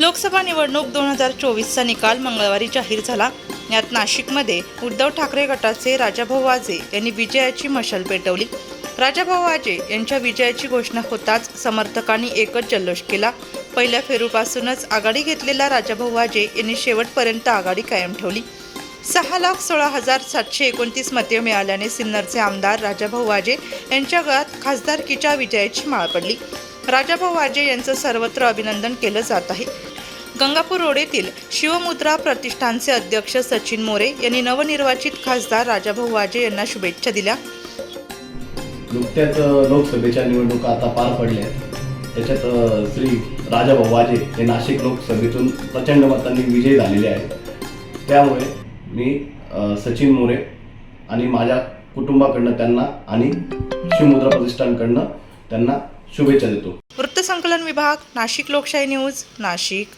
लोकसभा निवडणूक दोन हजार चोवीसचा निकाल मंगळवारी जाहीर झाला. यात नाशिकमध्ये उद्धव ठाकरे गटाचे राजाभाऊ वाजे यांनी विजयाची मशाल पेटवली. राजाभाऊ वाजे यांच्या विजयाची घोषणा होताच समर्थकांनी एकच जल्लोष केला. पहिल्या फेरूपासूनच आघाडी घेतलेला राजाभाऊ वाजे यांनी शेवटपर्यंत आघाडी कायम ठेवली. सहा लाख सोळा हजार सातशे एकोणतीस मते मिळाल्याने सिन्नरचे आमदार राजाभाऊ वाजे यांच्या गळात खासदारकीच्या विजयाची माळ पडली. राजाभाऊ वाजे यांचं सर्वत्र अभिनंदन केलं जात आहे. गंगापूर रोड येथील शिवमुद्रा प्रतिष्ठानचे अध्यक्ष सचिन मोरे यांनी नवनिर्वाचित खासदार राजाभाऊ वाजे यांना शुभेच्छा दिल्या. नुकत्याच लोकसभेच्या निवडणुका आता पार पडल्या आहेत. त्याच्यात श्री राजाभाऊ वाजे हे नाशिक लोकसभेतून प्रचंड मतांनी विजयी झालेले आहेत. त्यामुळे मी सचिन मोरे आणि माझ्या कुटुंबाकडनं त्यांना आणि शिवमुद्रा प्रतिष्ठानकडनं त्यांना शुभेच्छा देतो. वृत्तसंकलन विभाग नाशिक लोकशाही न्यूज नाशिक.